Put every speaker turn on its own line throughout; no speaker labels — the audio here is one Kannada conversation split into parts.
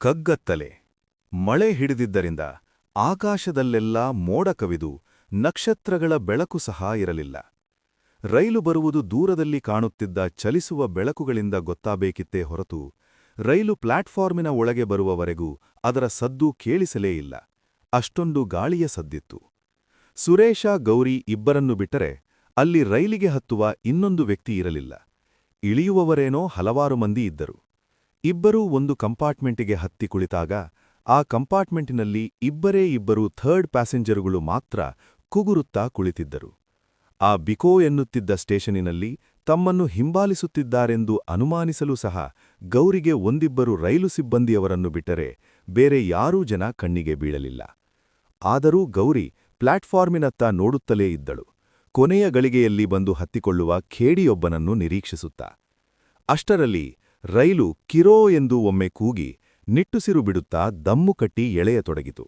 ಕಗ್ಗತ್ತಲೆ. ಮಳೆ ಹಿಡಿದಿದ್ದರಿಂದ ಆಕಾಶದಲ್ಲೆಲ್ಲ ಮೋಡ ಕವಿದು ನಕ್ಷತ್ರಗಳ ಬೆಳಕು ಸಹ ಇರಲಿಲ್ಲ. ರೈಲು ಬರುವುದು ದೂರದಲ್ಲಿ ಕಾಣುತ್ತಿದ್ದ ಚಲಿಸುವ ಬೆಳಕುಗಳಿಂದ ಗೊತ್ತಾಬೇಕಿತ್ತೇ ಹೊರತು ರೈಲು ಪ್ಲಾಟ್ಫಾರ್ಮಿನ ಒಳಗೆ ಬರುವವರೆಗೂ ಅದರ ಸದ್ದು ಕೇಳಿಸಲೇ ಇಲ್ಲ. ಅಷ್ಟೊಂದು ಗಾಳಿಯ ಸದ್ದಿತ್ತು. ಸುರೇಶ, ಗೌರಿ ಇಬ್ಬರನ್ನು ಬಿಟ್ಟರೆ ಅಲ್ಲಿ ರೈಲಿಗೆ ಹತ್ತುವ ಇನ್ನೊಂದು ವ್ಯಕ್ತಿ ಇರಲಿಲ್ಲ. ಇಳಿಯುವವರೇನೋ ಹಲವಾರು ಮಂದಿ ಇದ್ದರು. ಇಬ್ಬರೂ ಒಂದು ಕಂಪಾರ್ಟ್ಮೆಂಟಿಗೆ ಹತ್ತಿ ಕುಳಿತಾಗ, ಆ ಕಂಪಾರ್ಟ್ಮೆಂಟಿನಲ್ಲಿ ಇಬ್ಬರೇ ಇಬ್ಬರು ಥರ್ಡ್ ಪ್ಯಾಸೆಂಜರುಗಳು ಮಾತ್ರ ಕುಗುರುತ್ತಾ ಕುಳಿತಿದ್ದರು. ಆ ಬಿಕೋ ಎನ್ನುತ್ತಿದ್ದ ಸ್ಟೇಷನಿನಲ್ಲಿ ತಮ್ಮನ್ನು ಹಿಂಬಾಲಿಸುತ್ತಿದ್ದಾರೆಂದು ಅನುಮಾನಿಸಲು ಸಹ ಗೌರಿಗೆ ಒಂದಿಬ್ಬರು ರೈಲು ಸಿಬ್ಬಂದಿಯವರನ್ನು ಬಿಟ್ಟರೆ ಬೇರೆ ಯಾರೂ ಜನ ಕಣ್ಣಿಗೆ ಬೀಳಲಿಲ್ಲ. ಆದರೂ ಗೌರಿ ಪ್ಲಾಟ್ಫಾರ್ಮಿನತ್ತ ನೋಡುತ್ತಲೇ ಇದ್ದಳು. ಕೊನೆಯ ಗಳಿಗೆಯಲ್ಲಿ ಬಂದು ಹತ್ತಿಕೊಳ್ಳುವ ಖೇಡಿಯೊಬ್ಬನನ್ನು ನಿರೀಕ್ಷಿಸುತ್ತಾ. ಅಷ್ಟರಲ್ಲಿ ರೈಲು ಕಿರೋ ಎಂದು ಒಮ್ಮೆ ಕೂಗಿ ನಿಟ್ಟುಸಿರು ಬಿಡುತ್ತಾ ದಮ್ಮು ಕಟ್ಟಿ ಎಳೆಯತೊಡಗಿತು.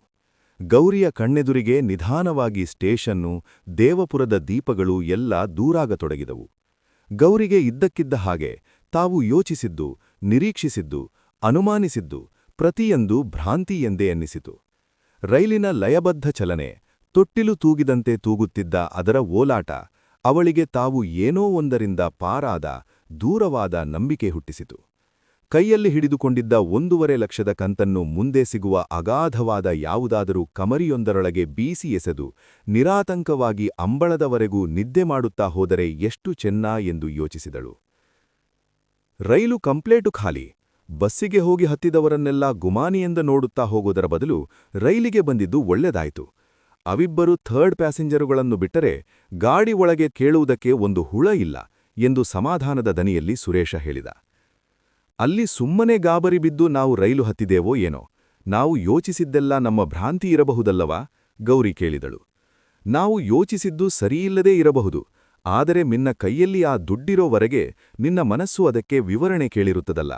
ಗೌರಿಯ ಕಣ್ಣೆದುರಿಗೆ ನಿಧಾನವಾಗಿ ಸ್ಟೇಷನ್ನು, ದೇವಪುರದ ದೀಪಗಳು ಎಲ್ಲ ದೂರಾಗತೊಡಗಿದವು. ಗೌರಿಗೆ ಇದ್ದಕ್ಕಿದ್ದ ಹಾಗೆ ತಾವು ಯೋಚಿಸಿದ್ದು, ನಿರೀಕ್ಷಿಸಿದ್ದು, ಅನುಮಾನಿಸಿದ್ದು, ಪ್ರತಿಯೊಂದು ಭ್ರಾಂತಿ ಎಂದೇ ಅನ್ನಿಸಿತು ರೈಲಿನ ಲಯಬದ್ಧ ಚಲನೆ, ತೊಟ್ಟಿಲು ತೂಗಿದಂತೆ ತೂಗುತ್ತಿದ್ದ ಅದರ ಓಲಾಟ, ಅವಳಿಗೆ ತಾವು ಏನೋ ಒಂದರಿಂದ ಪಾರಾದ ದೂರವಾದ ನಂಬಿಕೆ ಹುಟ್ಟಿಸಿತು. ಕೈಯಲ್ಲಿ ಹಿಡಿದುಕೊಂಡಿದ್ದ ಒಂದೂವರೆ ಲಕ್ಷದ ಕಂತನ್ನು ಮುಂದೆ ಸಿಗುವ ಅಗಾಧವಾದ ಯಾವುದಾದರೂ ಕಮರಿಯೊಂದರೊಳಗೆ ಬೀಸಿ ಎಸೆದು ನಿರಾತಂಕವಾಗಿ ಅಂಬಳದವರೆಗೂ ನಿದ್ದೆ ಮಾಡುತ್ತಾ ಹೋದರೆ ಎಷ್ಟು ಚೆನ್ನ ಎಂದು ಯೋಚಿಸಿದಳು. ರೈಲು ಕಂಪ್ಲೇಟು ಖಾಲಿ. ಬಸ್ಸಿಗೆ ಹೋಗಿ ಹತ್ತಿದವರನ್ನೆಲ್ಲ ಗುಮಾನಿಯಿಂದ ನೋಡುತ್ತಾ ಹೋಗೋದರ ಬದಲು ರೈಲಿಗೆ ಬಂದಿದ್ದು ಒಳ್ಳೆದಾಯಿತು. ಅವಿಬ್ಬರು ಥರ್ಡ್ ಪ್ಯಾಸೆಂಜರುಗಳನ್ನು ಬಿಟ್ಟರೆ ಗಾಡಿ ಒಳಗೆ ಕೇಳುವುದಕ್ಕೆ ಒಂದು ಹುಳ ಇಲ್ಲ. ಎಂದು ಸಮಾಧಾನದ ದನಿಯಲ್ಲಿ ಸುರೇಶ ಹೇಳಿದ. ಅಲ್ಲಿ ಸುಮ್ಮನೆ ಗಾಬರಿ ಬಿದ್ದು ನಾವು ರೈಲು ಹತ್ತಿದೇವೋ ಏನೋ, ನಾವು ಯೋಚಿಸಿದ್ದೆಲ್ಲ ನಮ್ಮ ಭ್ರಾಂತಿ ಇರಬಹುದಲ್ಲವಾ? ಗೌರಿ ಕೇಳಿದಳು. ನಾವು ಯೋಚಿಸಿದ್ದು ಸರಿಯಿಲ್ಲದೇ ಇರಬಹುದು, ಆದರೆ ನಿನ್ನ ಕೈಯಲ್ಲಿ ಆ ದುಡ್ಡಿರೋವರೆಗೆ ನಿನ್ನ ಮನಸ್ಸು ಅದಕ್ಕೆ ವಿವರಣೆ ಕೇಳಿರುತ್ತದಲ್ಲ.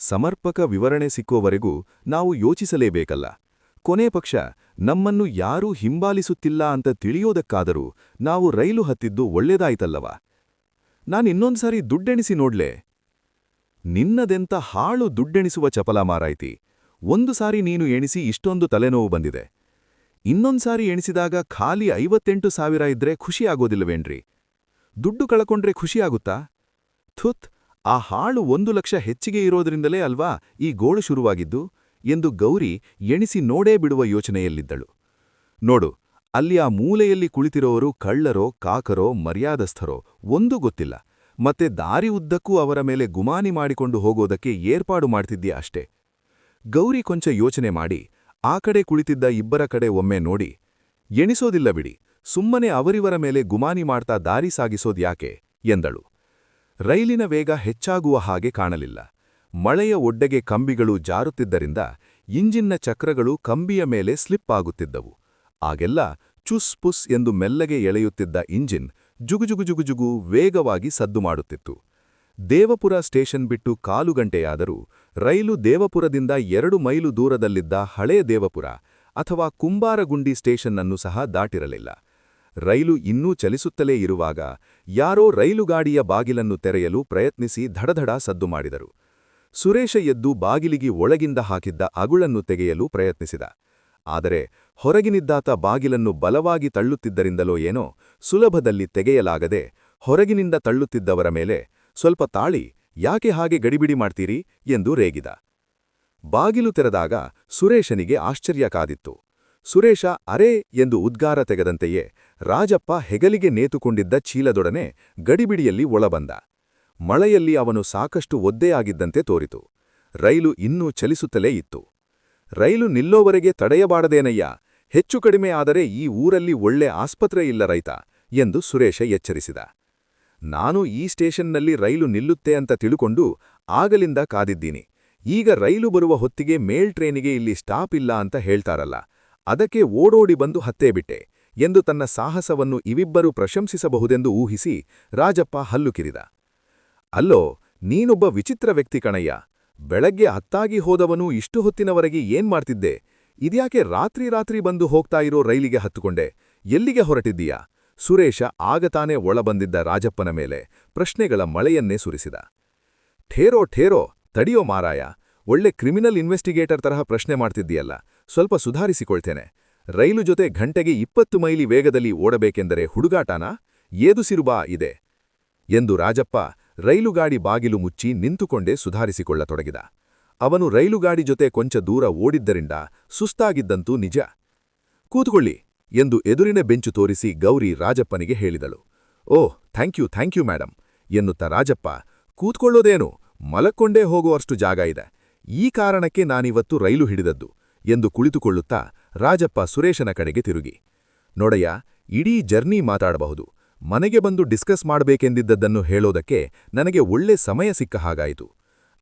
ಸಮರ್ಪಕ ವಿವರಣೆ ಸಿಕ್ಕುವವರೆಗೂ ನಾವು ಯೋಚಿಸಲೇಬೇಕಲ್ಲ. ಕೊನೆ ಪಕ್ಷ, ನಮ್ಮನ್ನು ಯಾರೂ ಹಿಂಬಾಲಿಸುತ್ತಿಲ್ಲ ಅಂತ ತಿಳಿಯೋದಕ್ಕಾದರೂ ನಾವು ರೈಲು ಹತ್ತಿದ್ದು ಒಳ್ಳೆದಾಯ್ತಲ್ಲವಾ? ನಾನಿನ್ನೊಂದ್ಸಾರಿ ದುಡ್ಡೆಣಿಸಿ ನೋಡ್ಲೆ. ನಿನ್ನದೆಂತ ಹಾಳು ದುಡ್ಡೆಣಿಸುವ ಚಪಲ ಮಾರಾಯ್ತಿ ಒಂದು ಸಾರಿ ನೀನು ಎಣಿಸಿ ಇಷ್ಟೊಂದು ತಲೆನೋವು ಬಂದಿದೆ. ಇನ್ನೊಂದ್ಸಾರಿ ಎಣಿಸಿದಾಗ ಖಾಲಿ ಐವತ್ತೆಂಟು ಸಾವಿರ ಇದ್ರೆ ಖುಷಿಯಾಗೋದಿಲ್ಲವೇನ್ರಿ ದುಡ್ಡು ಕಳಕೊಂಡ್ರೆ ಖುಷಿಯಾಗುತ್ತಾ ಥುತ್, ಆ ಹಾಳು ಒಂದು ಲಕ್ಷ ಹೆಚ್ಚಿಗೆ ಇರೋದ್ರಿಂದಲೇ ಅಲ್ವಾ ಈ ಗೋಳು ಶುರುವಾಗಿದ್ದು? ಎಂದು ಗೌರಿ ಎಣಿಸಿ ನೋಡೇ ಬಿಡುವ ಯೋಚನೆಯಲ್ಲಿದ್ದಳು. ನೋಡು ಅಲ್ಲಿ ಆ ಮೂಲೆಯಲ್ಲಿ ಕುಳಿತಿರೋರು ಕಳ್ಳರೋ, ಕಾಕರೋ, ಮರ್ಯಾದಸ್ಥರೋ, ಒಂದೂ ಗೊತ್ತಿಲ್ಲ. ಮತ್ತೆ ದಾರಿ ಉದ್ದಕ್ಕೂ ಅವರ ಮೇಲೆ ಗುಮಾನಿ ಮಾಡಿಕೊಂಡು ಹೋಗೋದಕ್ಕೆ ಏರ್ಪಾಡು ಮಾಡ್ತಿದ್ದೀಯ ಅಷ್ಟೇ. ಗೌರಿ ಕೊಂಚ ಯೋಚನೆ ಮಾಡಿ, ಆ ಕಡೆ ಕುಳಿತಿದ್ದ ಇಬ್ಬರ ಕಡೆ ಒಮ್ಮೆ ನೋಡಿ, ಎಣಿಸೋದಿಲ್ಲ ಬಿಡಿ, ಸುಮ್ಮನೆ ಅವರಿವರ ಮೇಲೆ ಗುಮಾನಿ ಮಾಡ್ತಾ ದಾರಿ ಸಾಗಿಸೋದ್ಯಾಕೆ ಎಂದಳು. ರೈಲಿನ ವೇಗ ಹೆಚ್ಚಾಗುವ ಹಾಗೆ ಕಾಣಲಿಲ್ಲ. ಮಳೆಯ ಒಡ್ಡೆಗೆ ಕಂಬಿಗಳು ಜಾರುತ್ತಿದ್ದರಿಂದ ಇಂಜಿನ್ನ ಚಕ್ರಗಳು ಕಂಬಿಯ ಮೇಲೆ ಸ್ಲಿಪ್ ಆಗುತ್ತಿದ್ದವು. ಆಗೆಲ್ಲ ಚುಸ್ ಪುಸ್ ಎಂದು ಮೆಲ್ಲಗೆ ಎಳೆಯುತ್ತಿದ್ದ ಇಂಜಿನ್ ಜುಗುಜುಗುಜುಗುಜುಗು ವೇಗವಾಗಿ ಸದ್ದು ಮಾಡುತ್ತಿತ್ತು. ದೇವಪುರ ಸ್ಟೇಷನ್ ಬಿಟ್ಟು ಕಾಲು ಗಂಟೆಯಾದರೂ ರೈಲು ದೇವಪುರದಿಂದ ಎರಡು ಮೈಲು ದೂರದಲ್ಲಿದ್ದ ಹಳೇ ದೇವಪುರ ಅಥವಾ ಕುಂಬಾರಗುಂಡಿ ಸ್ಟೇಷನ್ನನ್ನು ಸಹ ದಾಟಿರಲಿಲ್ಲ. ರೈಲು ಇನ್ನೂ ಚಲಿಸುತ್ತಲೇ ಇರುವಾಗ ಯಾರೋ ರೈಲುಗಾಡಿಯ ಬಾಗಿಲನ್ನು ತೆರೆಯಲು ಪ್ರಯತ್ನಿಸಿ ಧಡಧಡ ಸದ್ದು ಮಾಡಿದರು. ಸುರೇಶ ಎದ್ದು ಬಾಗಿಲಿಗೆ ಒಳಗಿಂದ ಹಾಕಿದ್ದ ಅಗುಳನ್ನು ತೆಗೆಯಲು ಪ್ರಯತ್ನಿಸಿದ. ಆದರೆ ಹೊರಗಿನಿದ್ದಾತ ಬಾಗಿಲನ್ನು ಬಲವಾಗಿ ತಳ್ಳುತ್ತಿದ್ದರಿಂದಲೋ ಏನೋ ಸುಲಭದಲ್ಲಿ ತೆಗೆಯಲಾಗದೆ ಹೊರಗಿನಿಂದ ತಳ್ಳುತ್ತಿದ್ದವರ ಮೇಲೆ ಸ್ವಲ್ಪ ತಾಳಿ ಯಾಕೆ ಹಾಗೆ ಗಡಿಬಿಡಿ ಮಾಡ್ತೀರಿ ಎಂದು ರೇಗಿದ. ಬಾಗಿಲು ತೆರೆದಾಗ ಸುರೇಶನಿಗೆ ಆಶ್ಚರ್ಯ ಕಾದಿತ್ತು. ಸುರೇಶ, ಅರೇ ಎಂದು ಉದ್ಗಾರ ತೆಗೆದಂತೆಯೇ ರಾಜಪ್ಪ ಹೆಗಲಿಗೆ ನೇತುಕೊಂಡಿದ್ದ ಚೀಲದೊಡನೆ ಗಡಿಬಿಡಿಯಲ್ಲಿ ಒಳಬಂದ. ಮಳೆಯಲ್ಲಿ ಅವನು ಸಾಕಷ್ಟು ಒದ್ದೆಯಾಗಿದ್ದಂತೆ ತೋರಿತು. ರೈಲು ಇನ್ನೂ ಚಲಿಸುತ್ತಲೇ ಇತ್ತು. ರೈಲು ನಿಲ್ಲೋವರೆಗೆ ತಡೆಯಬಾರದೇನಯ್ಯ? ಹೆಚ್ಚು ಕಡಿಮೆ ಆದರೆ ಈ ಊರಲ್ಲಿ ಒಳ್ಳೆ ಆಸ್ಪತ್ರೆ ಇಲ್ಲ ರೈತ ಎಂದು ಸುರೇಶ ಎಚ್ಚರಿಸಿದ. ನಾನು ಈ ಸ್ಟೇಷನ್ನಲ್ಲಿ ರೈಲು ನಿಲ್ಲುತ್ತೆ ಅಂತ ತಿಳುಕೊಂಡು ಆಗಲಿಂದ ಕಾದಿದ್ದೀನಿ. ಈಗ ರೈಲು ಬರುವ ಹೊತ್ತಿಗೆ ಮೇಲ್ ಟ್ರೇನಿಗೆ ಇಲ್ಲಿ ಸ್ಟಾಪ್ ಇಲ್ಲ ಅಂತ ಹೇಳ್ತಾರಲ್ಲ, ಅದಕ್ಕೆ ಓಡೋಡಿ ಬಂದು ಹತ್ತೇಬಿಟ್ಟೆ ಎಂದು ತನ್ನ ಸಾಹಸವನ್ನು ಇವಿಬ್ಬರು ಪ್ರಶಂಸಿಸಬಹುದೆಂದು ಊಹಿಸಿ ರಾಜಪ್ಪ ಹಲ್ಲು ಕಿರಿದ. ಅಲ್ಲೋ, ನೀನೊಬ್ಬ ವಿಚಿತ್ರ ವ್ಯಕ್ತಿ ಕಣಯ್ಯ. ಬೆಳಗ್ಗೆ ಹತ್ತಾಗಿ ಹೋದವನು ಇಷ್ಟು ಹೊತ್ತಿನವರೆಗೆ ಏನ್ ಮಾಡ್ತಿದ್ದೆ? ಇದ್ಯಾಕೆ ರಾತ್ರಿ ರಾತ್ರಿ ಬಂದು ಹೋಗ್ತಾ ಇರೋ ರೈಲಿಗೆ ಹತ್ತುಕೊಂಡೆ? ಎಲ್ಲಿಗೆ ಹೊರಟಿದ್ದೀಯಾ? ಸುರೇಶ ಆಗತಾನೆ ಒಳಬಂದಿದ್ದ ರಾಜಪ್ಪನ ಮೇಲೆ ಪ್ರಶ್ನೆಗಳ ಮಳೆಯನ್ನೇ ಸುರಿಸಿದ. ಠೇರೋ ಠೇರೋ, ತಡಿಯೋ ಮಾರಾಯ, ಒಳ್ಳೆ ಕ್ರಿಮಿನಲ್ ಇನ್ವೆಸ್ಟಿಗೇಟರ್ ತರಹ ಪ್ರಶ್ನೆ ಮಾಡ್ತಿದ್ದೀಯಲ್ಲ, ಸ್ವಲ್ಪ ಸುಧಾರಿಸಿಕೊಳ್ತೇನೆ. ರೈಲು ಜೊತೆ ಘಂಟೆಗೆ ಇಪ್ಪತ್ತು ಮೈಲಿ ವೇಗದಲ್ಲಿ ಓಡಬೇಕೆಂದರೆ ಹುಡುಗಾಟನಾ? ಏದುಸಿರುಬಾ ಇದೆ. ಎಂದು ರಾಜಪ್ಪ ರೈಲುಗಾಡಿ ಬಾಗಿಲು ಮುಚ್ಚಿ ನಿಂತುಕೊಂಡೇ ಸುಧಾರಿಸಿಕೊಳ್ಳತೊಡಗಿದ. ಅವನು ರೈಲುಗಾಡಿ ಜೊತೆ ಕೊಂಚ ದೂರ ಓಡಿದ್ದರಿಂದ ಸುಸ್ತಾಗಿದ್ದಂತೂ ನಿಜ. ಕೂತ್ಕೊಳ್ಳಿ ಎಂದು ಎದುರಿನ ಬೆಂಚು ತೋರಿಸಿ ಗೌರಿ ರಾಜಪ್ಪನಿಗೆ ಹೇಳಿದಳು. ಓಹ್ ಥ್ಯಾಂಕ್ ಯು ಮೇಡಮ್ ಎನ್ನುತ್ತ ರಾಜಪ್ಪ, ಕೂತ್ಕೊಳ್ಳೋದೇನು? ಮಲಕ್ಕೊಂಡೇ ಹೋಗುವಷ್ಟು ಜಾಗ ಇದೆ. ಈ ಕಾರಣಕ್ಕೆ ನಾನಿವತ್ತು ರೈಲು ಹಿಡಿದದ್ದು ಎಂದು ಕುಳಿತುಕೊಳ್ಳುತ್ತಾ ರಾಜಪ್ಪ ಸುರೇಶನ ಕಡೆಗೆ ತಿರುಗಿ. ನೋಡಯ್ಯ, ಇಡೀ ಜರ್ನಿ ಮಾತಾಡಬಹುದು. ಮನೆಗೆ ಬಂದು ಡಿಸ್ಕಸ್ ಮಾಡಬೇಕೆಂದಿದ್ದದ್ದನ್ನು ಹೇಳೋದಕ್ಕೆ ನನಗೆ ಒಳ್ಳೆ ಸಮಯ ಸಿಕ್ಕ ಹಾಗಾಯಿತು.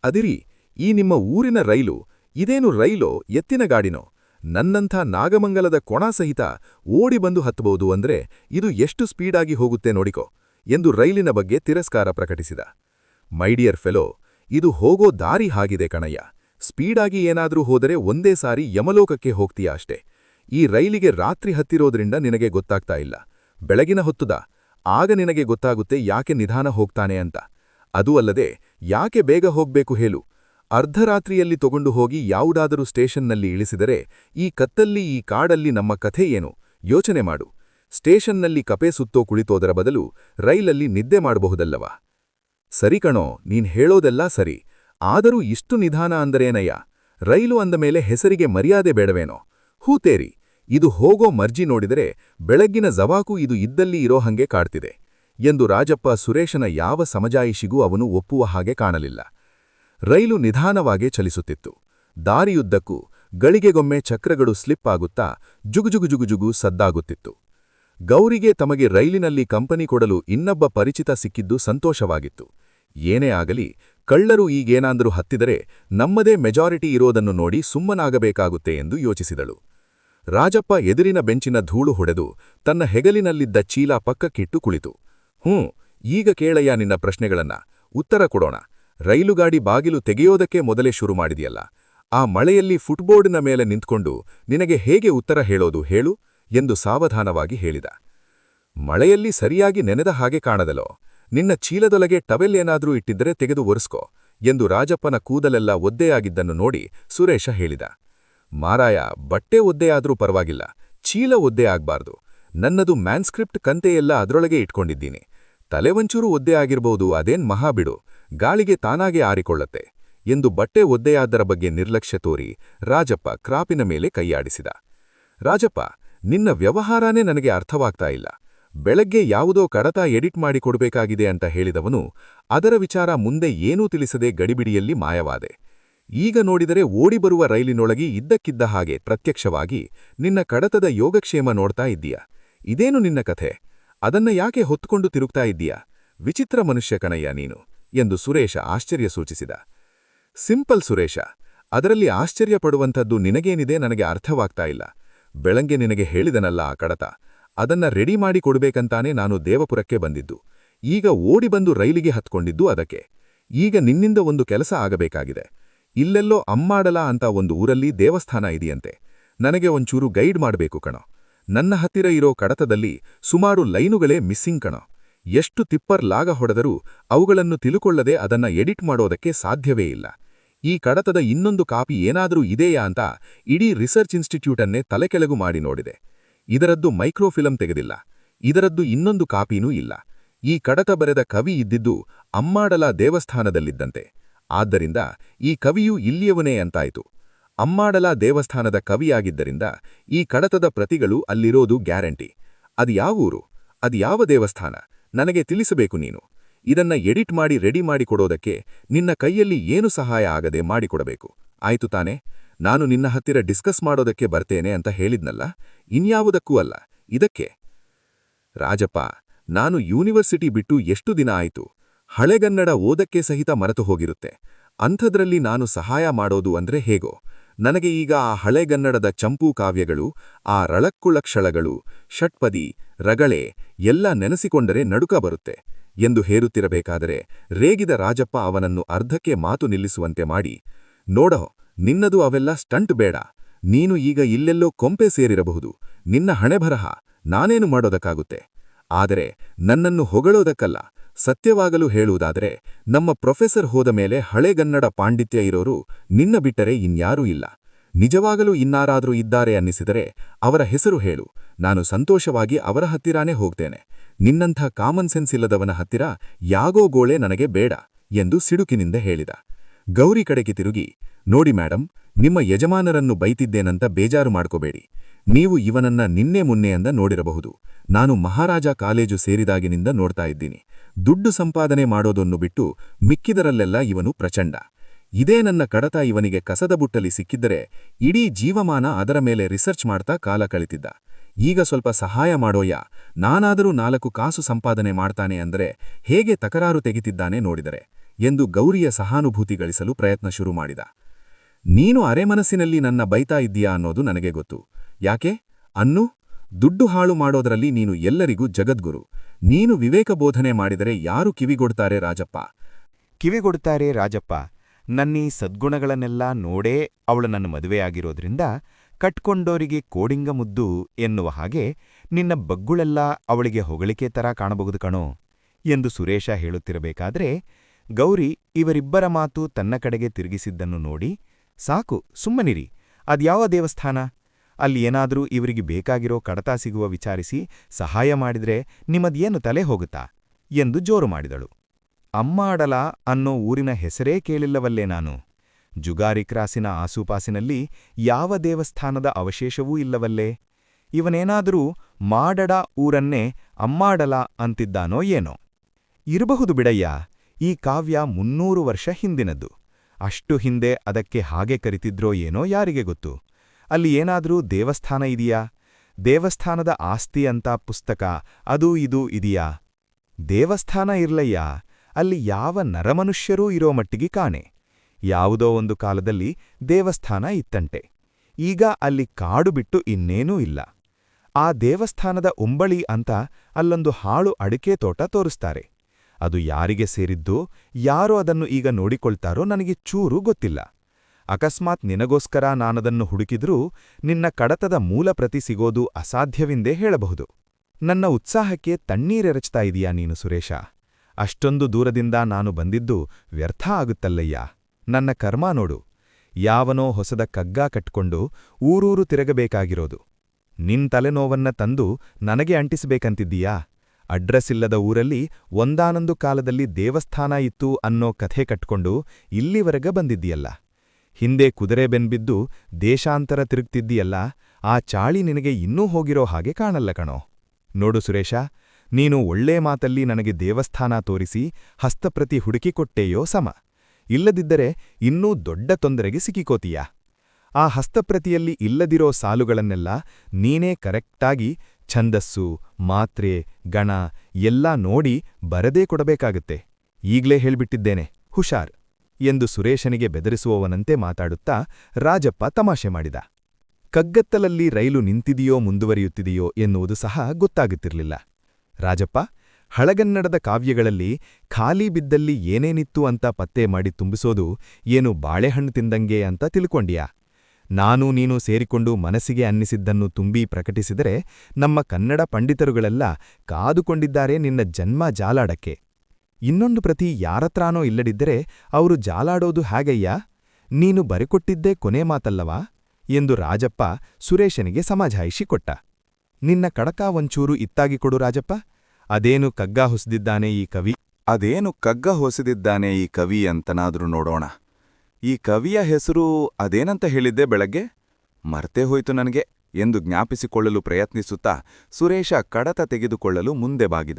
ಅದಿರಿ ಈ ನಿಮ್ಮ ಊರಿನ ರೈಲು, ಇದೇನು ರೈಲೋ, ಎತ್ತಿನ ಗಾಡಿನೋ? ನನ್ನಂಥ ನಾಗಮಂಗಲದ ಕೊಣ ಸಹಿತ ಓಡಿ ಬಂದು ಹತ್ತಬಹುದು ಅಂದ್ರೆ ಇದು ಎಷ್ಟು ಸ್ಪೀಡಾಗಿ ಹೋಗುತ್ತೆ ನೋಡಿಕೋ ಎಂದು ರೈಲಿನ ಬಗ್ಗೆ ತಿರಸ್ಕಾರ ಪ್ರಕಟಿಸಿದ. ಮೈಡಿಯರ್ ಫೆಲೋ, ಇದು ಹೋಗೋ ದಾರಿ ಹಾಗಿದೆ ಕಣಯ್ಯ. ಸ್ಪೀಡಾಗಿ ಏನಾದರೂ ಹೋದರೆ ಒಂದೇ ಸಾರಿ ಯಮಲೋಕಕ್ಕೆ ಹೋಗ್ತೀಯಾ ಅಷ್ಟೇ. ಈ ರೈಲಿಗೆ ರಾತ್ರಿ ಹತ್ತಿರೋದ್ರಿಂದ ನಿನಗೆ ಗೊತ್ತಾಗ್ತಾ ಇಲ್ಲ. ಬೆಳಗಿನ ಹೊತ್ತುದ. ಆಗ ನಿನಗೆ ಗೊತ್ತಾಗುತ್ತೆ ಯಾಕೆ ನಿಧಾನ ಹೋಗ್ತಾನೆ ಅಂತ. ಅದೂ ಅಲ್ಲದೆ ಯಾಕೆ ಬೇಗ ಹೋಗ್ಬೇಕು ಹೇಳು. ಅರ್ಧರಾತ್ರಿಯಲ್ಲಿ ತಗೊಂಡು ಹೋಗಿ ಯಾವುದಾದರೂ ಸ್ಟೇಷನ್ನಲ್ಲಿ ಇಳಿಸಿದರೆ, ಈ ಕತ್ತಲ್ಲಿ, ಈ ಕಾಡಲ್ಲಿ ನಮ್ಮ ಕಥೆ ಏನು? ಯೋಚನೆ ಮಾಡು. ಸ್ಟೇಷನ್ನಲ್ಲಿ ಕಪೆ ಸುತ್ತೋ ಕುಳಿತೋದರ ಬದಲು ರೈಲಲ್ಲಿ ನಿದ್ದೆ ಮಾಡಬಹುದಲ್ಲವ? ಸರಿ ಕಣೋ, ನೀನ್ ಹೇಳೋದೆಲ್ಲ ಸರಿ. ಆದರೂ ಇಷ್ಟು ನಿಧಾನ ಅಂದರೇನಯ್ಯ? ರೈಲು ಅಂದ ಮೇಲೆ ಹೆಸರಿಗೆ ಮರ್ಯಾದೆ ಬೇಡವೇನೋ? ಹೂತೇರಿ ಇದು ಹೋಗೋ ಮರ್ಜಿ ನೋಡಿದರೆ ಬೆಳಗ್ಗಿನ ಜವಾಕು ಇದು ಇದ್ದಲ್ಲಿ ಇರೋ ಹಂಗೆ ಕಾಡ್ತಿದೆ ಎಂದು ರಾಜಪ್ಪ ಸುರೇಶನ ಯಾವ ಸಮಜಾಯಿಷಿಗೂ ಅವನು ಒಪ್ಪುವ ಹಾಗೆ ಕಾಣಲಿಲ್ಲ. ರೈಲು ನಿಧಾನವಾಗಿ ಚಲಿಸುತ್ತಿತ್ತು. ದಾರಿಯುದ್ದಕ್ಕೂ ಗಳಿಗೆಗೊಮ್ಮೆ ಚಕ್ರಗಳು ಸ್ಲಿಪ್ ಆಗುತ್ತಾ ಜುಗುಜುಗುಜುಗುಜುಗು ಸದ್ದಾಗುತ್ತಿತ್ತು. ಗೌರಿಗೆ ತಮಗೆ ರೈಲಿನಲ್ಲಿ ಕಂಪನಿ ಕೊಡಲು ಇನ್ನೊಬ್ಬ ಪರಿಚಿತ ಸಿಕ್ಕಿದ್ದು ಸಂತೋಷವಾಗಿತ್ತು. ಏನೇ ಆಗಲಿ, ಕಳ್ಳರು ಈಗೇನಾದರೂ ಹತ್ತಿದರೆ ನಮ್ಮದೇ ಮೆಜಾರಿಟಿ ಇರೋದನ್ನು ನೋಡಿ ಸುಮ್ಮನಾಗಬೇಕಾಗುತ್ತೆ ಎಂದು ಯೋಚಿಸಿದಳು. ರಾಜಪ್ಪ ಎದುರಿನ ಬೆಂಚಿನ ಧೂಳು ಹೊಡೆದು ತನ್ನ ಹೆಗಲಿನಲ್ಲಿದ್ದ ಚೀಲ ಪಕ್ಕಕ್ಕಿಟ್ಟು ಕುಳಿತು. ಹ್ಞೂ, ಈಗ ಕೇಳಯ್ಯ ನಿನ್ನ ಪ್ರಶ್ನೆಗಳನ್ನ. ಉತ್ತರ ಕೊಡೋಣ. ರೈಲುಗಾಡಿ ಬಾಗಿಲು ತೆಗೆಯೋದಕ್ಕೆ ಮೊದಲೇ ಶುರು ಮಾಡಿದೆಯಲ್ಲ? ಆ ಮಳೆಯಲ್ಲಿ ಫುಟ್ಬೋರ್ಡಿನ ಮೇಲೆ ನಿಂತ್ಕೊಂಡು ನಿನಗೆ ಹೇಗೆ ಉತ್ತರ ಹೇಳೋದು ಹೇಳು ಎಂದು ಸಾವಧಾನವಾಗಿ ಹೇಳಿದ. ಮಳೆಯಲ್ಲಿ ಸರಿಯಾಗಿ ನೆನೆದ ಹಾಗೆ ಕಾಣದಲೋ? ನಿನ್ನ ಚೀಲದೊಳಗೆ ಟವೆಲ್ ಏನಾದರೂ ಇಟ್ಟಿದ್ದರೆ ತೆಗೆದು ಒರೆಸ್ಕೋ ಎಂದು ರಾಜಪ್ಪನ ಕೂದಲೆಲ್ಲ ಒದ್ದೆಯಾಗಿದ್ದನ್ನು ನೋಡಿ ಸುರೇಶ ಹೇಳಿದ. ಮಾರಾಯ, ಬಟ್ಟೆ ಒದ್ದೆಯಾದರೂ ಪರವಾಗಿಲ್ಲ. ಚೀಲ ಒದ್ದೆ ಆಗ್ಬಾರ್ದು. ನನ್ನದು ಮ್ಯಾನ್ಸ್ಕ್ರಿಪ್ಟ್ ಕಂತೆಯೆಲ್ಲ ಅದರೊಳಗೆ ಇಟ್ಕೊಂಡಿದ್ದೀನಿ. ತಲೆ ಒಂಚೂರು ಒದ್ದೆ ಆಗಿರ್ಬೋದು ಅದೇನ್ ಮಹಾಬಿಡು ಗಾಳಿಗೆ ತಾನಾಗೆ ಆರಿಕೊಳ್ಳತ್ತೆ ಎಂದು ಬಟ್ಟೆ ಒದ್ದೆಯಾದರ ಬಗ್ಗೆ ನಿರ್ಲಕ್ಷ್ಯ ತೋರಿ ರಾಜಪ್ಪ ಕ್ರಾಪಿನ ಮೇಲೆ ಕೈಯಾಡಿಸಿದ. ರಾಜಪ್ಪ, ನಿನ್ನ ವ್ಯವಹಾರನೇ ನನಗೆ ಅರ್ಥವಾಗ್ತಾ ಇಲ್ಲ. ಬೆಳಗ್ಗೆ ಯಾವುದೋ ಕಡತ ಎಡಿಟ್ ಮಾಡಿ ಕೊಡಬೇಕಾಗಿದೆ ಅಂತ ಹೇಳಿದವನು, ಅದರ ವಿಚಾರ ಮುಂದೆ ಏನೂ ತಿಳಿಸದೆ ಗಡಿಬಿಡಿಯಲ್ಲಿ ಮಾಯವಾದೆ. ಈಗ ನೋಡಿದರೆ ಓಡಿಬರುವ ರೈಲಿನೊಳಗೆ ಇದ್ದಕ್ಕಿದ್ದ ಹಾಗೆ ಪ್ರತ್ಯಕ್ಷವಾಗಿ ನಿನ್ನ ಕಡತದ ಯೋಗಕ್ಷೇಮ ನೋಡ್ತಾ ಇದ್ದೀಯ. ಇದೇನು ನಿನ್ನ ಕಥೆ? ಅದನ್ನ ಯಾಕೆ ಹೊತ್ತುಕೊಂಡು ತಿರುಗ್ತಾ ಇದ್ದೀಯಾ? ವಿಚಿತ್ರ ಮನುಷ್ಯ ಕಣಯ್ಯ ನೀನು, ಎಂದು ಸುರೇಶ ಆಶ್ಚರ್ಯ ಸೂಚಿಸಿದ. ಸಿಂಪಲ್ ಸುರೇಶ, ಅದರಲ್ಲಿ ಆಶ್ಚರ್ಯಪಡುವಂಥದ್ದು ನಿನಗೇನಿದೆ ನನಗೆ ಅರ್ಥವಾಗ್ತಾ ಇಲ್ಲ. ಬೆಳಂಗೆ ನಿನಗೆ ಹೇಳಿದನಲ್ಲ ಆ ಕಡತ, ಅದನ್ನ ರೆಡಿ ಮಾಡಿ ಕೊಡ್ಬೇಕಂತಾನೆ ನಾನು ದೇವಪುರಕ್ಕೆ ಬಂದಿದ್ದು. ಈಗ ಓಡಿ ಬಂದು ರೈಲಿಗೆ ಹತ್ಕೊಂಡಿದ್ದು ಅದಕ್ಕೆ. ಈಗ ನಿನ್ನಿಂದ ಒಂದು ಕೆಲಸ ಆಗಬೇಕಾಗಿದೆ. ಇಲ್ಲೆಲ್ಲೋ ಅಮ್ಮಾಡಲ ಅಂತ ಒಂದು ಊರಲ್ಲಿ ದೇವಸ್ಥಾನ ಇದೆಯಂತೆ. ನನಗೆ ಒಂಚೂರು ಗೈಡ್ ಮಾಡಬೇಕು ಕಣೋ. ನನ್ನ ಹತ್ತಿರ ಇರೋ ಕಡತದಲ್ಲಿ ಸುಮಾರು ಲೈನುಗಳೇ ಮಿಸ್ಸಿಂಗ್ ಕಣ. ಎಷ್ಟು ತಿಪ್ಪರ್ ಲಾಗ ಹೊಡೆದರೂ ಅವುಗಳನ್ನು ತಿಳುಕೊಳ್ಳದೆ ಅದನ್ನ ಎಡಿಟ್ ಮಾಡೋದಕ್ಕೆ ಸಾಧ್ಯವೇ ಇಲ್ಲ. ಈ ಕಡತದ ಇನ್ನೊಂದು ಕಾಪಿ ಏನಾದರೂ ಇದೆಯಾ ಅಂತ ಇಡೀ ರಿಸರ್ಚ್ ಇನ್ಸ್ಟಿಟ್ಯೂಟನ್ನೇ ತಲೆಕೆಳಗು ಮಾಡಿ ನೋಡಿದೆ. ಇದರದ್ದು ಮೈಕ್ರೋಫಿಲಂ ತೆಗೆದಿಲ್ಲ. ಇದರದ್ದು ಇನ್ನೊಂದು ಕಾಪಿನೂ ಇಲ್ಲ. ಈ ಕಡತ ಬರೆದ ಕವಿ ಇದ್ದಿದ್ದು ಅಮ್ಮಾಡಲ ದೇವಸ್ಥಾನದಲ್ಲಿದ್ದಂತೆ. ಆದ್ದರಿಂದ ಈ ಕವಿಯು ಇಲ್ಲಿಯವನೇ ಅಂತಾಯಿತು. ಅಮ್ಮಾಡಲ ದೇವಸ್ಥಾನದ ಕವಿಯಾಗಿದ್ದರಿಂದ ಈ ಕಡತದ ಪ್ರತಿಗಳು ಅಲ್ಲಿರೋದು ಗ್ಯಾರಂಟಿ. ಅದು ಯಾವೂರು ಅದು ಯಾವ ದೇವಸ್ಥಾನ? ನನಗೆ ತಿಳಿಸಬೇಕು ನೀನು. ಇದನ್ನ ಎಡಿಟ್ ಮಾಡಿ ರೆಡಿ ಮಾಡಿಕೊಡೋದಕ್ಕೆ ನಿನ್ನ ಕೈಯಲ್ಲಿ ಏನು ಸಹಾಯ ಆಗದೆ ಮಾಡಿಕೊಡಬೇಕು. ಆಯಿತು ತಾನೆ? ನಾನು ನಿನ್ನ ಹತ್ತಿರ ಡಿಸ್ಕಸ್ ಮಾಡೋದಕ್ಕೆ ಬರ್ತೇನೆ ಅಂತ ಹೇಳಿದ್ನಲ್ಲ? ಇನ್ಯಾವುದಕ್ಕೂ ಅಲ್ಲ. ಇದಕ್ಕೆ? ರಾಜಪ್ಪ, ನಾನು ಯೂನಿವರ್ಸಿಟಿ ಬಿಟ್ಟು ಎಷ್ಟು ದಿನ ಆಯಿತು? ಹಳೆಗನ್ನಡ ಓದಕ್ಕೆ ಸಹಿತ ಮರೆತು ಹೋಗಿರುತ್ತೆ ಅಂಥದ್ರಲ್ಲಿ ನಾನು ಸಹಾಯ ಮಾಡೋದು ಅಂದ್ರೆ ಹೇಗೋ? ನನಗೆ ಈಗ ಆ ಹಳೆಗನ್ನಡದ ಚಂಪೂ ಕಾವ್ಯಗಳು, ಆ ರಳಕ್ಕುಳಕ್ಷಳಗಳು, ಷಟ್ಪದಿ, ರಗಳೆ ಎಲ್ಲ ನೆನೆಸಿಕೊಂಡರೆ ನಡುಕ ಬರುತ್ತೆ ಎಂದು ಹೇರುತ್ತಿರಬೇಕಾದರೆ ರೇಗಿದ ರಾಜಪ್ಪ ಅವನನ್ನು ಅರ್ಧಕ್ಕೆ ಮಾತು ನಿಲ್ಲಿಸುವಂತೆ ಮಾಡಿ, ನೋಡೋ, ನಿನ್ನದು ಅವೆಲ್ಲ ಸ್ಟಂಟ್ ಬೇಡ, ನೀನು ಈಗ ಇಲ್ಲೆಲ್ಲೋ ಕೊಂಪೆ ಸೇರಿರಬಹುದು, ನಿನ್ನ ಹಣೆಬರಹ ನಾನೇನು ಮಾಡೋದಕ್ಕಾಗುತ್ತೆ, ಆದರೆ ನನ್ನನ್ನು ಹೊಗಳೋದಕ್ಕಲ್ಲ ಸತ್ಯವಾಗಲು ಹೇಳುವುದಾದರೆ, ನಮ್ಮ ಪ್ರೊಫೆಸರ್ ಹೋದ ಮೇಲೆ ಹಳೆಗನ್ನಡ ಪಾಂಡಿತ್ಯ ಇರೋರು ನಿನ್ನ ಬಿಟ್ಟರೆ ಇನ್ಯಾರೂ ಇಲ್ಲ. ನಿಜವಾಗಲೂ ಇನ್ನಾರಾದರೂ ಇದ್ದಾರೆ ಅನ್ನಿಸಿದರೆ ಅವರ ಹೆಸರು ಹೇಳು. ನಾನು ಸಂತೋಷವಾಗಿ ಅವರ ಹತ್ತಿರಾನೇ ಹೋಗ್ತೇನೆ. ನಿನ್ನಂಥ ಕಾಮನ್ ಸೆನ್ಸ್ ಇಲ್ಲದವನ ಹತ್ತಿರ ಯಾಗೋ ಗೋಳೆ ನನಗೆ ಬೇಡ ಎಂದು ಸಿಡುಕಿನಿಂದ ಹೇಳಿದ. ಗೌರಿ ಕಡೆಗೆ ತಿರುಗಿ, ನೋಡಿ ಮೇಡಮ್ ನಿಮ್ಮ ಯಜಮಾನರನ್ನು ಬೈತಿದ್ದೇನಂತ ಬೇಜಾರು ಮಾಡ್ಕೋಬೇಡಿ. ನೀವು ಇವನನ್ನ ನಿನ್ನೆ ಮುನ್ನೆಯಿಂದ ನೋಡಿರಬಹುದು. ನಾನು ಮಹಾರಾಜ ಕಾಲೇಜು ಸೇರಿದಾಗಿನಿಂದ ನೋಡ್ತಾ ಇದ್ದೀನಿ. ದುಡ್ಡು ಸಂಪಾದನೆ ಮಾಡೋದನ್ನು ಬಿಟ್ಟು ಮಿಕ್ಕಿದರಲ್ಲೆಲ್ಲ ಇವನು ಪ್ರಚಂಡ. ಇದೇ ನನ್ನ ಕಡತ ಇವನಿಗೆ ಕಸದ ಬುಟ್ಟಲಿ ಸಿಕ್ಕಿದ್ದರೆ ಇಡೀ ಜೀವಮಾನ ಅದರ ಮೇಲೆ ರಿಸರ್ಚ್ ಮಾಡ್ತಾ ಕಾಲ ಕಳಿತಿದ್ದ. ಈಗ ಸ್ವಲ್ಪ ಸಹಾಯ ಮಾಡೋಯ್ಯ. ನಾನಾದರೂ ನಾಲ್ಕು ಕಾಸು ಸಂಪಾದನೆ ಮಾಡ್ತಾನೆ ಅಂದರೆ ಹೇಗೆ ತಕರಾರು ತೆಗಿತಿದ್ದಾನೆ ನೋಡಿದರೆ ಎಂದು ಗೌರಿಯ ಸಹಾನುಭೂತಿ ಗಳಿಸಲು ಪ್ರಯತ್ನ ಶುರು ಮಾಡಿದ. ನೀನು ಅರೆಮನಸ್ಸಿನಲ್ಲಿ ನನ್ನ ಬೈತಾ ಇದ್ದೀಯಾ ಅನ್ನೋದು ನನಗೆ ಗೊತ್ತು. ಯಾಕೆ? ಅನ್ನು? ದುಡ್ಡು ಹಾಳು ಮಾಡೋದರಲ್ಲಿ ನೀನು ಎಲ್ಲರಿಗೂ ಜಗದ್ಗುರು. ನೀನು ವಿವೇಕ ಬೋಧನೆ ಮಾಡಿದರೆ ಯಾರು ಕಿವಿಗೊಡ್ತಾರೆ ರಾಜಪ್ಪ?
ಕಿವಿಗೊಡ್ತಾರೆ ರಾಜಪ್ಪ. ನನ್ನೀ ಸದ್ಗುಣಗಳನ್ನೆಲ್ಲ ನೋಡೇ ಅವಳು ನನ್ನ ಮದುವೆಯಾಗಿರೋದ್ರಿಂದ ಕಟ್ಕೊಂಡೋರಿಗೆ ಕೋಡಿಂಗ ಮುದ್ದು ಎನ್ನುವ ಹಾಗೆ ನಿನ್ನ ಬಗ್ಗುಳೆಲ್ಲ ಅವಳಿಗೆ ಹೊಗಳಿಕೆ ತರ ಕಾಣಬಹುದು ಕಣೋ ಎಂದು ಸುರೇಶ ಹೇಳುತ್ತಿರಬೇಕಾದ್ರೆ ಗೌರಿ ಇವರಿಬ್ಬರ ಮಾತು ತನ್ನ ಕಡೆಗೆ ತಿರುಗಿಸಿದ್ದನ್ನು ನೋಡಿ ಸಾಕು ಸುಮ್ಮನಿರಿ. ಅದ್ಯಾವ ದೇವಸ್ಥಾನ? ಅಲ್ಲಿ ಏನಾದರೂ ಇವರಿಗೆ ಬೇಕಾಗಿರೋ ಕಡತ ಸಿಗುವ ವಿಚಾರಿಸಿ ಸಹಾಯ ಮಾಡಿದ್ರೆ ನಿಮ್ಮದೇನು ತಲೆ ಹೋಗುತ್ತಾ? ಎಂದು ಜೋರು ಮಾಡಿದಳು. ಅಮ್ಮಾಡಲ ಅನ್ನೋ ಊರಿನ ಹೆಸರೇ ಕೇಳಿಲ್ಲವಲ್ಲೇ ನಾನು. ಜುಗಾರಿ ಕ್ರಾಸಿನ ಆಸುಪಾಸಿನಲ್ಲಿ ಯಾವ ದೇವಸ್ಥಾನದ ಅವಶೇಷವೂ ಇಲ್ಲವಲ್ಲೇ? ಇವನೇನಾದರೂ ಮಾಡಡ ಊರನ್ನೇ ಅಮ್ಮಾಡಲ ಅಂತಿದ್ದಾನೋ ಏನೋ? ಇರಬಹುದು ಬಿಡಯ್ಯ, ಈ ಕಾವ್ಯ ಮುನ್ನೂರು ವರ್ಷ ಹಿಂದಿನದ್ದು. ಅಷ್ಟು ಹಿಂದೆ ಅದಕ್ಕೆ ಹಾಗೆ ಕರಿತಿದ್ರೋ ಏನೋ ಯಾರಿಗೆ ಗೊತ್ತು? ಅಲ್ಲಿ ಏನಾದರೂ ದೇವಸ್ಥಾನ ಇದೆಯಾ? ದೇವಸ್ಥಾನದ ಆಸ್ತಿ ಅಂತ ಪುಸ್ತಕ, ಅದು ಇದು ಇದೆಯಾ? ದೇವಸ್ಥಾನ ಇರ್ಲಯ್ಯ? ಅಲ್ಲಿ ಯಾವ ನರಮನುಷ್ಯರೂ ಇರೋ ಮಟ್ಟಿಗೆ ಕಾಣೆ. ಯಾವುದೋ ಒಂದು ಕಾಲದಲ್ಲಿ ದೇವಸ್ಥಾನ ಇತ್ತಂಟೆ ಈಗ ಅಲ್ಲಿ ಕಾಡು ಬಿಟ್ಟು ಇನ್ನೇನೂ ಇಲ್ಲ. ಆ ದೇವಸ್ಥಾನದ ಉಂಬಳಿ ಅಂತ ಅಲ್ಲೊಂದು ಹಾಳು ಅಡಿಕೆ ತೋಟ ತೋರಿಸ್ತಾರೆ. ಅದು ಯಾರಿಗೆ ಸೇರಿದ್ದು, ಯಾರೋ ಅದನ್ನು ಈಗ ನೋಡಿಕೊಳ್ತಾರೋ ನನಗೆ ಚೂರೂ ಗೊತ್ತಿಲ್ಲ. ಅಕಸ್ಮಾತ್ ನಿನಗೋಸ್ಕರ ನಾನದನ್ನು ಹುಡುಕಿದ್ರೂ ನಿನ್ನ ಕಡತದ ಮೂಲ ಪ್ರತಿ ಸಿಗೋದು ಅಸಾಧ್ಯವೆಂದೇ ಹೇಳಬಹುದು. ನನ್ನ ಉತ್ಸಾಹಕ್ಕೆ ತಣ್ಣೀರೆರಚ್ತಾ ಇದೀಯಾ ನೀನು ಸುರೇಶ? ಅಷ್ಟೊಂದು ದೂರದಿಂದ ನಾನು ಬಂದಿದ್ದು ವ್ಯರ್ಥ ಆಗುತ್ತಲ್ಲಯ್ಯ? ನನ್ನ ಕರ್ಮ ನೋಡು. ಯಾವನೋ ಹೊಸದ ಕಗ್ಗ ಕಟ್ಕೊಂಡು ಊರೂರು ತಿರಗಬೇಕಾಗಿರೋದು. ನಿನ್ ತಲೆನೋವನ್ನ ತಂದು ನನಗೆ ಅಂಟಿಸಬೇಕಂತಿದ್ದೀಯಾ? ಅಡ್ರೆಸ್ ಇಲ್ಲದ ಊರಲ್ಲಿ ಒಂದಾನೊಂದು ಕಾಲದಲ್ಲಿ ದೇವಸ್ಥಾನ ಇತ್ತು ಅನ್ನೋ ಕಥೆ ಕಟ್ಕೊಂಡು ಇಲ್ಲಿವರೆಗ ಬಂದಿದ್ದೀಯಲ್ಲ. ಹಿಂದೆ ಕುದುರೆ ಬೆನ್ಬಿದ್ದು ದೇಶಾಂತರ ತಿರುಗ್ತಿದ್ದೀಯಲ್ಲ, ಆ ಚಾಳಿ ನಿನಗೆ ಇನ್ನೂ ಹೋಗಿರೋ ಹಾಗೆ ಕಾಣಲ್ಲ ಕಣೋ. ನೋಡು ಸುರೇಶ, ನೀನು ಒಳ್ಳೇ ಮಾತಲ್ಲಿ ನನಗೆ ದೇವಸ್ಥಾನ ತೋರಿಸಿ ಹಸ್ತಪ್ರತಿ ಹುಡುಕಿಕೊಟ್ಟೇಯೋ ಸಮ. ಇಲ್ಲದಿದ್ದರೆ ಇನ್ನೂ ದೊಡ್ಡ ತೊಂದರೆಗೆ ಸಿಕ್ಕಿಕೋತೀಯ? ಆ ಹಸ್ತಪ್ರತಿಯಲ್ಲಿ ಇಲ್ಲದಿರೋ ಸಾಲುಗಳನ್ನೆಲ್ಲ ನೀನೇ ಕರೆಕ್ಟಾಗಿ ಛಂದಸ್ಸು, ಮಾತ್ರೆ, ಗಣ ಎಲ್ಲ ನೋಡಿ ಬರದೇ ಕೊಡಬೇಕಾಗತ್ತೆ. ಈಗ್ಲೇ ಹೇಳ್ಬಿಟ್ಟಿದ್ದೇನೆ, ಹುಷಾರ್. ಎಂದು ಸುರೇಶನಿಗೆ ಬೆದರಿಸುವವನಂತೆ ಮಾತಾಡುತ್ತಾ ರಾಜಪ್ಪ ತಮಾಷೆ ಮಾಡಿದ. ಕಗ್ಗತ್ತಲಲ್ಲಿ ರೈಲು ನಿಂತಿದೆಯೋ ಮುಂದುವರಿಯುತ್ತಿದೆಯೋ ಎನ್ನುವುದು ಸಹ ಗೊತ್ತಾಗುತ್ತಿರಲಿಲ್ಲ. ರಾಜಪ್ಪ, ಹಳಗನ್ನಡದ ಕಾವ್ಯಗಳಲ್ಲಿ ಖಾಲಿ ಬಿದ್ದಲ್ಲಿ ಏನೇನಿತ್ತು ಅಂತ ಪತ್ತೆ ಮಾಡಿ ತುಂಬಿಸೋದು ಏನು ಬಾಳೆಹಣ್ಣು ತಿಂದಂಗೆ ಅಂತ ತಿಳ್ಕೊಂಡ್ಯಾ? ನಾನು ನೀನು ಸೇರಿಕೊಂಡು ಮನಸ್ಸಿಗೆ ಅನ್ನಿಸಿದ್ದನ್ನು ತುಂಬಿ ಪ್ರಕಟಿಸಿದರೆ ನಮ್ಮ ಕನ್ನಡ ಪಂಡಿತರುಗಳೆಲ್ಲ ಕಾದುಕೊಂಡಿದ್ದಾರೆ ನಿನ್ನ ಜನ್ಮ ಜಾಲಾಡಕ್ಕೆ. ಇನ್ನೊಂದು ಪ್ರತಿ ಯಾರತ್ರಾನೋ ಇಲ್ಲದಿದ್ದರೆ ಅವರು ಜಾಲಾಡೋದು ಹಾಗಯ್ಯ? ನೀನು ಬರೆಕೊಟ್ಟಿದ್ದೇ ಕೊನೆ ಮಾತಲ್ಲವಾ? ಎಂದು ರಾಜಪ್ಪ ಸುರೇಶನಿಗೆ ಸಮಾಜಾಯಿಸಿಕೊಟ್ಟ ನಿನ್ನ ಕಡಕ ಒಂಚೂರು ಇತ್ತಾಗಿ ಕೊಡು ರಾಜಪ್ಪ. ಅದೇನು ಕಗ್ಗ ಹೊಸದಿದ್ದಾನೆ ಈ ಕವಿ?
ಅದೇನು ಕಗ್ಗ ಹೊಸದಿದ್ದಾನೆ ಈ ಕವಿ ಅಂತನಾದ್ರೂ ನೋಡೋಣ. ಈ ಕವಿಯ ಹೆಸರು ಅದೇನಂತ ಹೇಳಿದ್ದೆ ಬೆಳಗ್ಗೆ? ಮರ್ತೇ ಹೋಯ್ತು ನನಗೆ ಎಂದು ಜ್ಞಾಪಿಸಿಕೊಳ್ಳಲು ಪ್ರಯತ್ನಿಸುತ್ತಾ ಸುರೇಶ ಕಡತ ತೆಗೆದುಕೊಳ್ಳಲು ಮುಂದೆ ಬಾಗಿದ.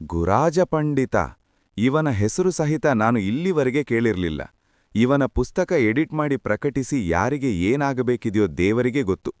ಗುರಾಜ ಪಂಡಿತ, ಇವನ ಹೆಸರು ಸಹಿತ ನಾನು ಇಲ್ಲಿವರೆಗೆ ಕೇಳಿರಲಿಲ್ಲ. ಇವನ ಪುಸ್ತಕ ಎಡಿಟ್ ಮಾಡಿ ಪ್ರಕಟಿಸಿ ಯಾರಿಗೆ ಏನಾಗಬೇಕಿದೆಯೋ ದೇವರಿಗೆ ಗೊತ್ತು.